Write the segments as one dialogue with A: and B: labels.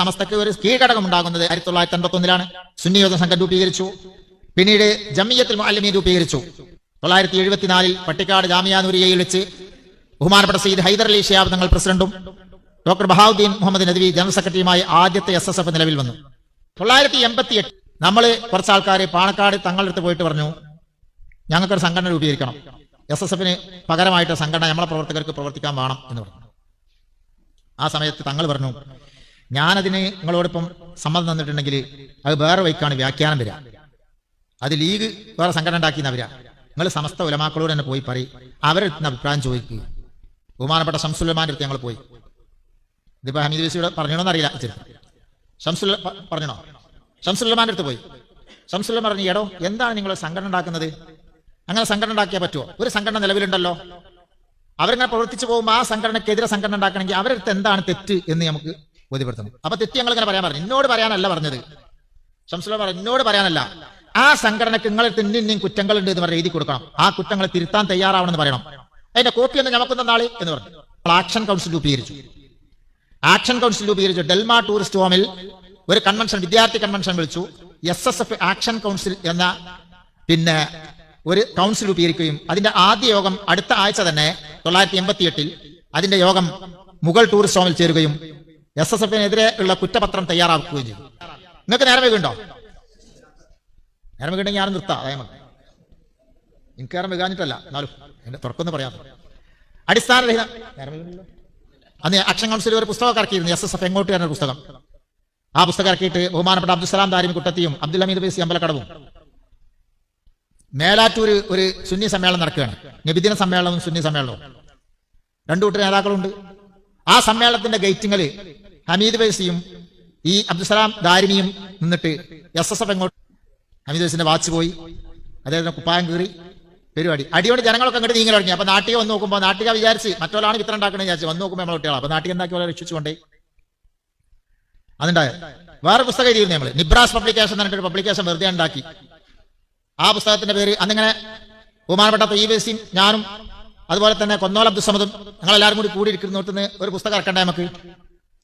A: സമസ്തക്ക് ഒരു കീഴ്ഘടകം ഉണ്ടാകുന്നത് ആയിരത്തി തൊള്ളായിരത്തി അൻപത്തി ഒന്നിലാണ് സുന്നി യോജന സംഘം രൂപീകരിച്ചു. പിന്നീട് ജമ്മിയത്തിൽ മുഅല്ലിമീൻ രൂപീകരിച്ചു. തൊള്ളായിരത്തി എഴുപത്തിനാലിൽ പട്ടിക്കാട് ജാമിയാനൂരിയയിൽ വെച്ച് ബഹുമാനപ്പെട്ട സയ്യിദ് ഹൈദർ അലി ഷിയാബ് തങ്ങൾ പ്രസിഡന്റും ഡോക്ടർ ബഹാവുദ്ദീൻ മുഹമ്മദ് നദ്വി ജനറൽ സെക്രട്ടറിയുമായി ആദ്യത്തെ എസ് എസ് എഫ് നിലവിൽ വന്നു. തൊള്ളായിരത്തി എൺപത്തി എട്ട് നമ്മൾ കുറച്ച് ആൾക്കാർ പാണക്കാട് തങ്ങളുടെ അടുത്ത് പോയിട്ട് പറഞ്ഞു ഞങ്ങൾക്കൊരു സംഘടന രൂപീകരിക്കണം. എസ് എസ് എഫിന് പകരമായിട്ട് സംഘടന നമ്മളെ പ്രവർത്തകർക്ക് പ്രവർത്തിക്കാൻ വേണം എന്ന് പറഞ്ഞു. ആ സമയത്ത് തങ്ങൾ പറഞ്ഞു ഞാനതിന് നിങ്ങളോടൊപ്പം സമ്മതം തന്നിട്ടുണ്ടെങ്കിൽ അത് വേറെ വൈക്കാണ് വ്യാഖ്യാനം വരിക. അത് ലീഗ് വേറെ സംഘടന ഉണ്ടാക്കിയെന്ന് അവരാ നിങ്ങൾ സമസ്ത ഉലമാക്കളോട് തന്നെ പോയി പറയും. അവരുടെ അഭിപ്രായം ചോദിക്കുക ബഹുമാനപ്പെട്ട ഷംസുലമാന്റെ അടുത്ത് ഞങ്ങൾ പോയി. ഇതിപ്പോ ഹമീദ് ബിസിയുടെ പറഞ്ഞോന്ന് അറിയില്ല ഷംസുൽ പറഞ്ഞോ ഷംസുല്ലമാന്റെ അടുത്ത് പോയി. ഷംസുല്ല പറഞ്ഞു എടോ എന്താണ് നിങ്ങൾ സംഘടന ഉണ്ടാക്കുന്നത്? അങ്ങനെ സംഘടന ഉണ്ടാക്കിയാൽ പറ്റുമോ ഒരു സംഘടന നിലവിലുണ്ടല്ലോ. അവരിങ്ങനെ പ്രവർത്തിച്ചു പോകുമ്പോൾ ആ സംഘടനക്കെതിരെ സംഘടന ഉണ്ടാക്കണമെങ്കിൽ അവരടുത്ത് എന്താണ് തെറ്റ് എന്ന് നമുക്ക് ബോധ്യപ്പെടുത്തണം അപ്പൊ തെറ്റ് ഞങ്ങൾ ഇങ്ങനെ പറയാൻ പറഞ്ഞു. എന്നോട് പറയാനല്ല പറഞ്ഞത്. ഷംസുല്ല പറഞ്ഞു എന്നോട് പറയാനല്ല. ആ സംഘടനക്ക് നിങ്ങളെ ഇന്ന കുറ്റങ്ങൾ കുറ്റങ്ങളുണ്ട് എന്ന് പറഞ്ഞ എഴുതി കൊടുക്കണം. ആ കുറ്റങ്ങൾ തിരുത്താൻ തയ്യാറാവണമെന്ന് പറയണം. അതിന്റെ കോപ്പി ഒന്ന് ഞമക്കുന്ന നാളെ എന്ന് പറഞ്ഞു. ആക്ഷൻ കൗൺസിൽ രൂപീകരിച്ചു. ആക്ഷൻ കൗൺസിൽ രൂപീകരിച്ചു. ഡെൽമ ടൂറിസ്റ്റ് ഹോമിൽ ഒരു കൺവെൻഷൻ വിദ്യാർത്ഥി കൺവെൻഷൻ വിളിച്ചു. S S F action council എന്ന പിന്നെ ഒരു കൗൺസിൽ രൂപീകരിക്കുകയും അതിന്റെ ആദ്യ യോഗം അടുത്ത ആഴ്ച തന്നെ തൊള്ളായിരത്തി എൺപത്തി എട്ടിൽ അതിന്റെ യോഗം മുഗൾ ടൂറിസ്റ്റ് ഹോമിൽ ചേരുകയും എസ് എസ് എഫിനെതിരെ ഉള്ള കുറ്റപത്രം തയ്യാറാക്കുകയും ചെയ്തു. നിങ്ങൾക്ക് നേരം വൈകുണ്ടോ നേരം വൈകുണ്ടെങ്കിൽ ഞാൻ നിർത്താം. അതായത് എനിക്ക് നേരം വൈകാഞ്ഞിട്ടല്ല. എന്നാലും എന്റെ തുറക്കൊന്നും പറയാം അടിസ്ഥാനരഹിത. അന്ന് അക്ഷൻ കൗൺസിൽ ഒരു പുസ്തകം ഇറക്കിയിരുന്നു. എസ് എസ് എഫ് എങ്ങോട്ട് എന്ന പുസ്തകം. ആ പുസ്തകം ഇറക്കിയിട്ട് ബഹുമാനപ്പെട്ട അബ്ദുസലാം ദാരിമി കുട്ടത്തിയും അബ്ദുൽ ഹമീദ് ബേസി അമ്പലക്കടവും. മേലാറ്റൂർ ഒരു സുന്നി സമ്മേളനം നടക്കുകയാണ്. നബിദിന സമ്മേളനവും സുന്നി സമ്മേളനവും. രണ്ടു കൂട്ടർ നേതാക്കളുണ്ട്. ആ സമ്മേളനത്തിന്റെ ഗേറ്റിങ്ങൽ ഹമീദ് വൈസിയും ഈ അബ്ദുസലാം ദാരിമിയും നിന്നിട്ട് എസ് എസ് എഫ് എങ്ങോട്ട്? ഹമീദ് വൈസിന്റെ വാച്ച് പോയി. അദ്ദേഹത്തിന് കുപ്പായം കീറി പരിപാടി. അടിയോട് ജനങ്ങളൊക്കെ അങ്ങോട്ട് നീങ്ങി തുടങ്ങി അപ്പൊ നാട്ടിക വന്ന് നോക്കുമ്പോൾ നാട്ടിക വിചാരിച്ച് മറ്റൊരാളാണ് ഇത്ര ഉണ്ടാക്കണേ വിചാരിച്ചു വന്ന് നോക്കുമ്പോൾ നമ്മളെ കുട്ടികളാണ് അപ്പൊ നാട്ടിക എന്താക്കി പോലെ രക്ഷിച്ചുകൊണ്ടേ? അതുണ്ടായ? വേറെ പുസ്തകം എഴുതിയിരുന്നു നമ്മൾ നിബ്രാസ് പബ്ലിക്കേഷൻ എന്നിട്ട് പബ്ലിക്കേഷൻ വെറുതെ ഉണ്ടാക്കി. ആ പുസ്തകത്തിന്റെ പേര് അന്നിങ്ങനെ ബഹുമാനപ്പെട്ട പി ബേസിയും ഞാനും അതുപോലെ തന്നെ കൊന്നോൽ അബ്ദുസമദും ഞങ്ങളെല്ലാവരും കൂടി കൂടി ഇരിക്കുന്നിടത്തുനിന്ന് ഒരു പുസ്തകം ഇറക്കണ്ടേ നമുക്ക്?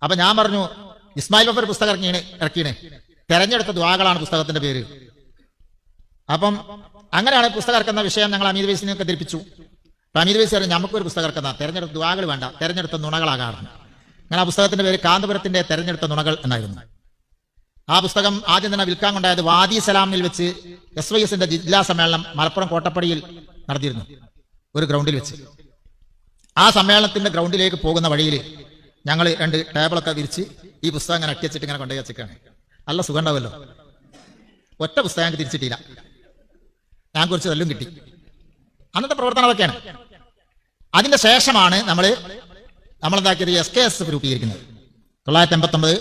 A: അപ്പൊ ഞാൻ പറഞ്ഞു ഇസ്മായിൽ ബഫർ പുസ്തകം ഇറക്കിയാണ് ഇറക്കിയാണ്. തെരഞ്ഞെടുത്ത ദ്വാകളാണ് പുസ്തകത്തിന്റെ പേര്. അപ്പം അങ്ങനെയാണ് പുസ്തകം ഇറക്കുന്ന വിഷയം ഞങ്ങൾ അമീദ് ബേസിനെയൊക്കെ ധരിപ്പിച്ചു. അപ്പൊ അമീദ് വൈസ് പറഞ്ഞു നമുക്കൊരു പുസ്തകം ഇറക്കുന്ന തെരഞ്ഞെടുത്ത ദ്വാകൾ വേണ്ട തെരഞ്ഞെടുത്ത നുണകളാകാറുണ്ട്. അങ്ങനെ ആ പുസ്തകത്തിന്റെ പേര് കാന്തപുരത്തിന്റെ തെരഞ്ഞെടുത്ത നുണകൾ എന്നായിരുന്നു. ആ പുസ്തകം ആദ്യം തന്നെ വിൽക്കാൻ കൊണ്ടായത് വാദി സലാമിൽ വെച്ച് എസ് വൈ എസിന്റെ ജില്ലാ സമ്മേളനം മലപ്പുറം കോട്ടപ്പടിയിൽ നടത്തിയിരുന്നു ഒരു ഗ്രൗണ്ടിൽ വെച്ച്. ആ സമ്മേളനത്തിന്റെ ഗ്രൗണ്ടിലേക്ക് പോകുന്ന വഴിയിൽ ഞങ്ങൾ രണ്ട് ടേബിളൊക്കെ വിരിച്ച് ഈ പുസ്തകം ഇങ്ങനെ അട്ടിച്ചിട്ട് ഇങ്ങനെ കൊണ്ടുപോയി വെച്ചിട്ടാണ് നല്ല സുഖം ഉണ്ടാവുമല്ലോ ഒറ്റ പുസ്തകം ഞങ്ങൾക്ക് തിരിച്ചിട്ടില്ല. ഞാൻ കുറച്ച് തല്ലും കിട്ടി. അന്നത്തെ പ്രവർത്തനം അതൊക്കെയാണ് അതിന്റെ ശേഷമാണ് നമ്മൾ നമ്മളെന്താക്കിയത്? എസ് കെ എസ് രൂപീകരിക്കുന്നത് തൊള്ളായിരത്തി എൺപത്തി ഒമ്പത്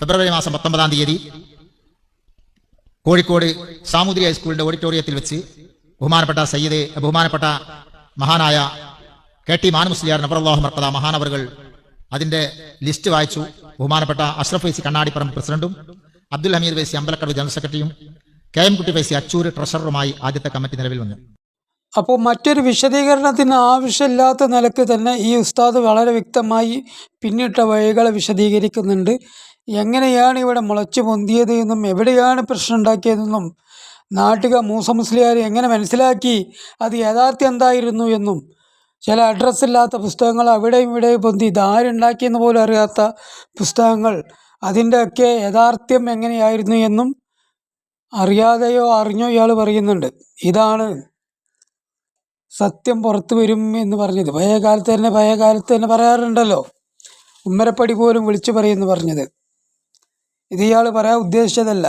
A: ഫെബ്രുവരി മാസം പത്തൊമ്പതാം തീയതി കോഴിക്കോട് സാമൂതിരി ഹൈസ്കൂളിന്റെ ഓഡിറ്റോറിയത്തിൽ വെച്ച് ബഹുമാനപ്പെട്ട സയ്യിദ് ബഹുമാനപ്പെട്ട മഹാനായ കെ ടി മാനുമുസ്ലിയാർ നബറുല്ലാഹു മർക്കത മഹാനവറുകൾ അതിന്റെ ലിസ്റ്റ് വായിച്ചു. ബഹുമാനപ്പെട്ട അഷ്റഫ് വൈസി കണ്ണാടിപ്പുറം പ്രസിഡന്റും അബ്ദുൽ ഹമീദ് വൈസി അമ്പലക്കടവ് ജനറൽ സെക്രട്ടറിയും കെ എം കുട്ടി വൈസി അച്ചൂർ ട്രഷററുമായി ആദ്യത്തെ കമ്മിറ്റി നിലവിൽ വന്നു.
B: അപ്പോൾ മറ്റൊരു വിശദീകരണത്തിന് ആവശ്യമില്ലാത്ത നിലയ്ക്ക് തന്നെ ഈ ഉസ്താദ് വളരെ വ്യക്തമായി പിന്നിട്ട വഴികളെ വിശദീകരിക്കുന്നുണ്ട്. എങ്ങനെയാണ് ഇവിടെ മുളച്ചു പൊന്തിയത് എന്നും എവിടെയാണ് പ്രശ്നം ഉണ്ടാക്കിയതെന്നും നാട്ടിക മൂസ മുസ്ലിയാർ എങ്ങനെ മനസ്സിലാക്കി? അത് യഥാർത്ഥം എന്തായിരുന്നു എന്നും ചില അഡ്രസ്സ് ഇല്ലാത്ത പുസ്തകങ്ങൾ അവിടെയും ഇവിടെയും പൊന്തി. ഇതാരുണ്ടാക്കിയെന്ന് പോലും അറിയാത്ത പുസ്തകങ്ങൾ. അതിന്റെയൊക്കെ യഥാർത്ഥ്യം എങ്ങനെയായിരുന്നു എന്നും അറിയാതെയോ അറിഞ്ഞോ ഇയാൾ പറയുന്നുണ്ട്. ഇതാണ് സത്യം പുറത്തു വരും എന്ന് പറഞ്ഞത്. പഴയ കാലത്ത് തന്നെ പഴയ കാലത്ത് തന്നെ പറയാറുണ്ടല്ലോ. ഉമ്മരപ്പടി പോലും വിളിച്ചു പറയുമെന്ന് പറഞ്ഞത്. ഇത് ഇയാൾ പറയാൻ ഉദ്ദേശിച്ചതല്ല.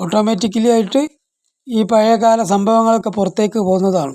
B: ഓട്ടോമാറ്റിക്കലി ആയിട്ട് ഈ പഴയകാല സംഭവങ്ങളൊക്കെ പുറത്തേക്ക് പോകുന്നതാണ്.